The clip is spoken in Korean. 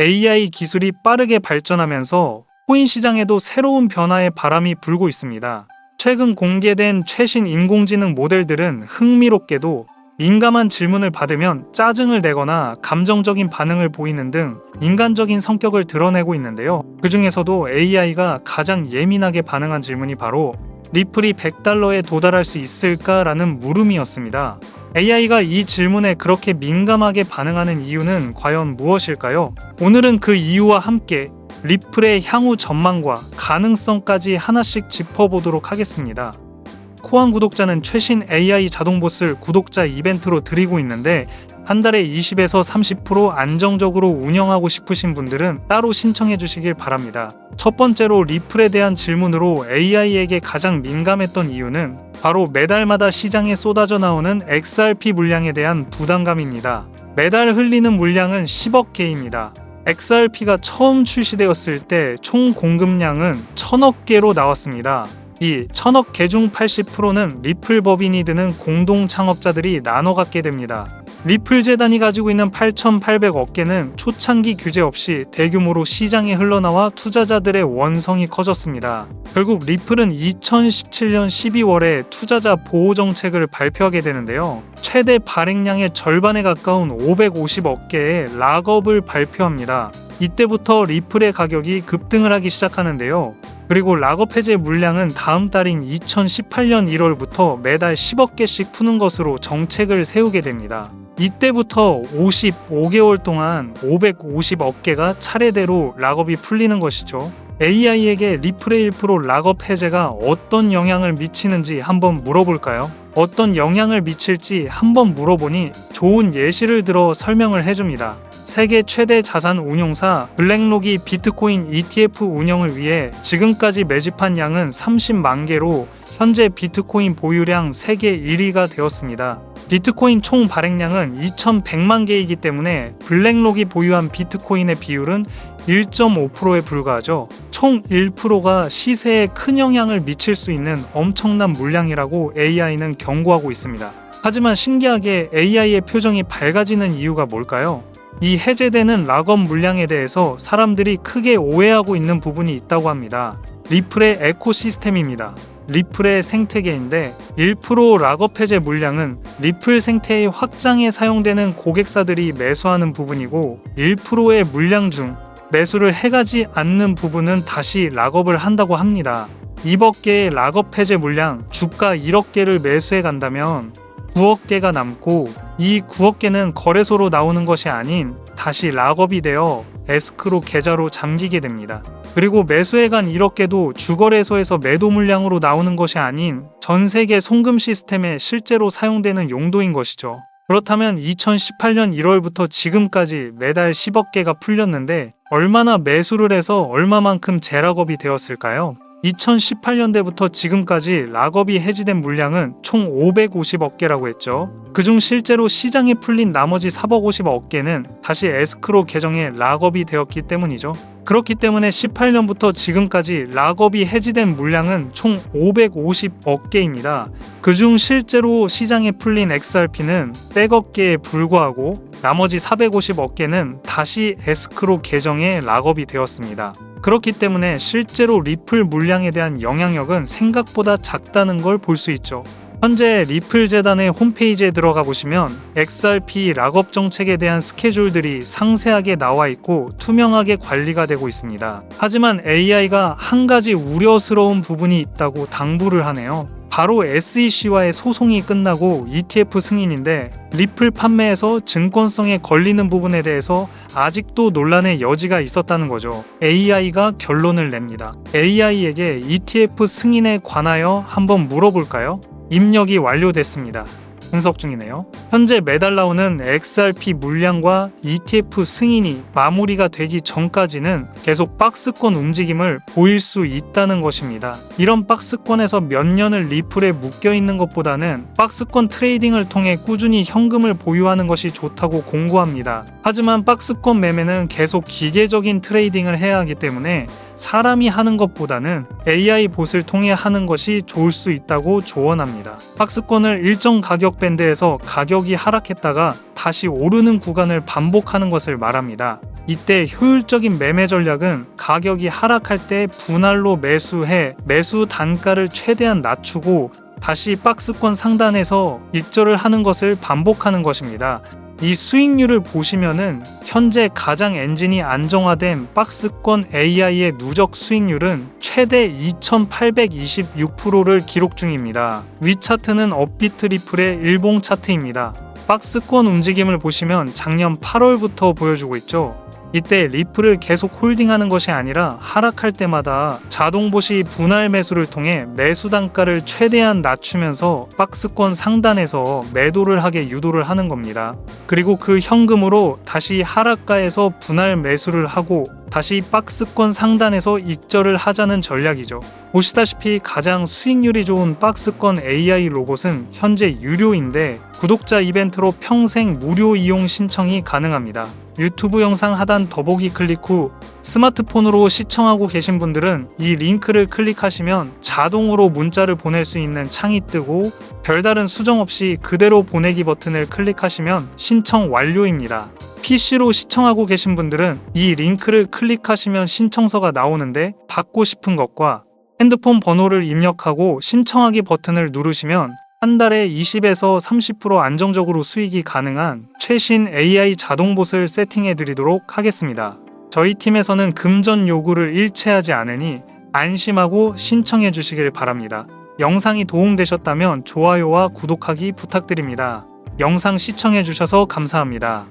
AI 기술이 빠르게 발전하면서 코인 시장에도 새로운 변화의 바람이 불고 있습니다. 최근 공개된 최신 인공지능 모델들은 흥미롭게도 민감한 질문을 받으면 짜증을 내거나 감정적인 반응을 보이는 등 인간적인 성격을 드러내고 있는데요. 그 중에서도 AI가 가장 예민하게 반응한 질문이 바로 리플이 100달러에 도달할 수 있을까라는 물음이었습니다. AI가 이 질문에 그렇게 민감하게 반응하는 이유는 과연 무엇일까요? 오늘은 그 이유와 함께 리플의 향후 전망과 가능성까지 하나씩 짚어보도록 하겠습니다. 코안 구독자는 최신 AI 자동 보스를 구독자 이벤트로 드리고 있는데 한 달에 20에서 30% 안정적으로 운영하고 싶으신 분들은 따로 신청해 주시길 바랍니다. 첫 번째로 리플에 대한 질문으로 AI에게 가장 민감했던 이유는 바로 매달마다 시장에 쏟아져 나오는 XRP 물량에 대한 부담감입니다. 매달 흘리는 물량은 10억 개입니다. XRP가 처음 출시되었을 때 총 공급량은 1000억 개로 나왔습니다. 이 천억 개중 80%는 리플 법인이 드는 공동 창업자들이 나눠 갖게 됩니다. 리플 재단이 가지고 있는 8,800억 개는 초창기 규제 없이 대규모로 시장에 흘러나와 투자자들의 원성이 커졌습니다. 결국 리플은 2017년 12월에 투자자 보호 정책을 발표하게 되는데요. 최대 발행량의 절반에 가까운 550억 개의 락업을 발표합니다. 이때부터 리플의 가격이 급등을 하기 시작하는데요. 그리고 락업 해제 물량은 다음 달인 2018년 1월부터 매달 10억 개씩 푸는 것으로 정책을 세우게 됩니다. 이때부터 55개월 동안 550억 개가 차례대로 락업이 풀리는 것이죠. AI에게 리플의 1% 락업 해제가 어떤 영향을 미치는지 한번 물어볼까요? 어떤 영향을 미칠지 한번 물어보니 좋은 예시를 들어 설명을 해줍니다. 세계 최대 자산 운용사 블랙록이 비트코인 ETF 운영을 위해 지금까지 매집한 양은 30만 개로 현재 비트코인 보유량 세계 1위가 되었습니다. 비트코인 총 발행량은 2,100만 개이기 때문에 블랙록이 보유한 비트코인의 비율은 1.5%에 불과하죠. 총 1%가 시세에 큰 영향을 미칠 수 있는 엄청난 물량이라고 AI는 경고하고 있습니다. 하지만 신기하게 AI의 표정이 밝아지는 이유가 뭘까요? 이 해제되는 락업 물량에 대해서 사람들이 크게 오해하고 있는 부분이 있다고 합니다. 리플의 에코시스템입니다. 리플의 생태계인데 1% 락업 해제 물량은 리플 생태의 확장에 사용되는 고객사들이 매수하는 부분이고 1%의 물량 중 매수를 해가지 않는 부분은 다시 락업을 한다고 합니다. 2억 개의 락업 해제 물량 주가 1억 개를 매수해 간다면 9억 개가 남고 이 9억 개는 거래소로 나오는 것이 아닌 다시 락업이 되어 에스크로 계좌로 잠기게 됩니다. 그리고 매수해간 1억 개도 주거래소에서 매도 물량으로 나오는 것이 아닌 전 세계 송금 시스템에 실제로 사용되는 용도인 것이죠. 그렇다면 2018년 1월부터 지금까지 매달 10억 개가 풀렸는데 얼마나 매수를 해서 얼마만큼 재락업이 되었을까요? 2018년대부터 지금까지 락업이 해지된 물량은 총 550억 개라고 했죠. 그중 실제로 시장에 풀린 나머지 450억 개는 다시 에스크로 계정에 락업이 되었기 때문이죠. 그렇기 때문에 18년부터 지금까지 락업이 해지된 물량은 총 550억 개입니다. 그중 실제로 시장에 풀린 XRP는 100억 개에 불과하고 나머지 450억 개는 다시 에스크로 계정에 락업이 되었습니다. 그렇기 때문에 실제로 리플 물량에 대한 영향력은 생각보다 작다는 걸 볼 수 있죠. 현재 리플 재단의 홈페이지에 들어가 보시면 XRP 락업 정책에 대한 스케줄들이 상세하게 나와 있고 투명하게 관리가 되고 있습니다. 하지만 AI가 한 가지 우려스러운 부분이 있다고 당부를 하네요. 바로 SEC와의 소송이 끝나고 ETF 승인인데 리플 판매에서 증권성에 걸리는 부분에 대해서 아직도 논란의 여지가 있었다는 거죠. AI가 결론을 냅니다. AI에게 ETF 승인에 관하여 한번 물어볼까요? 입력이 완료됐습니다. 분석 중이네요. 현재 매달 나오는 XRP 물량과 ETF 승인이 마무리가 되기 전까지는 계속 박스권 움직임을 보일 수 있다는 것입니다. 이런 박스권에서 몇 년을 리플에 묶여 있는 것보다는 박스권 트레이딩을 통해 꾸준히 현금을 보유하는 것이 좋다고 공고합니다. 하지만 박스권 매매는 계속 기계적인 트레이딩을 해야 하기 때문에 사람이 하는 것보다는 AI 봇을 통해 하는 것이 좋을 수 있다고 조언합니다. 박스권을 일정 가격 밴드에서 가격이 하락했다가 다시 오르는 구간을 반복하는 것을 말합니다. 이때 효율적인 매매 전략은 가격이 하락할 때 분할로 매수해 매수 단가를 최대한 낮추고 다시 박스권 상단에서 익절을 하는 것을 반복하는 것입니다. 이 수익률을 보시면은 현재 가장 엔진이 안정화된 박스권 AI의 누적 수익률은 최대 2826%를 기록 중입니다. 위 차트는 업비트 리플의 일봉 차트입니다. 박스권 움직임을 보시면 작년 8월부터 보여주고 있죠. 이때 리플을 계속 홀딩하는 것이 아니라 하락할 때마다 자동보시 분할 매수를 통해 매수 단가를 최대한 낮추면서 박스권 상단에서 매도를 하게 유도를 하는 겁니다. 그리고 그 현금으로 다시 하락가에서 분할 매수를 하고 다시 박스권 상단에서 익절을 하자는 전략이죠. 보시다시피 가장 수익률이 좋은 박스권 AI 로봇은 현재 유료인데 구독자 이벤트로 평생 무료 이용 신청이 가능합니다. 유튜브 영상 하단 더보기 클릭 후 스마트폰으로 시청하고 계신 분들은 이 링크를 클릭하시면 자동으로 문자를 보낼 수 있는 창이 뜨고 별다른 수정 없이 그대로 보내기 버튼을 클릭하시면 신청 완료입니다. PC로 시청하고 계신 분들은 이 링크를 클릭하시면 신청서가 나오는데 받고 싶은 것과 핸드폰 번호를 입력하고 신청하기 버튼을 누르시면 한 달에 20에서 30% 안정적으로 수익이 가능한 최신 AI 자동봇을 세팅해 드리도록 하겠습니다. 저희 팀에서는 금전 요구를 일체하지 않으니 안심하고 신청해 주시길 바랍니다. 영상이 도움되셨다면 좋아요와 구독하기 부탁드립니다. 영상 시청해 주셔서 감사합니다.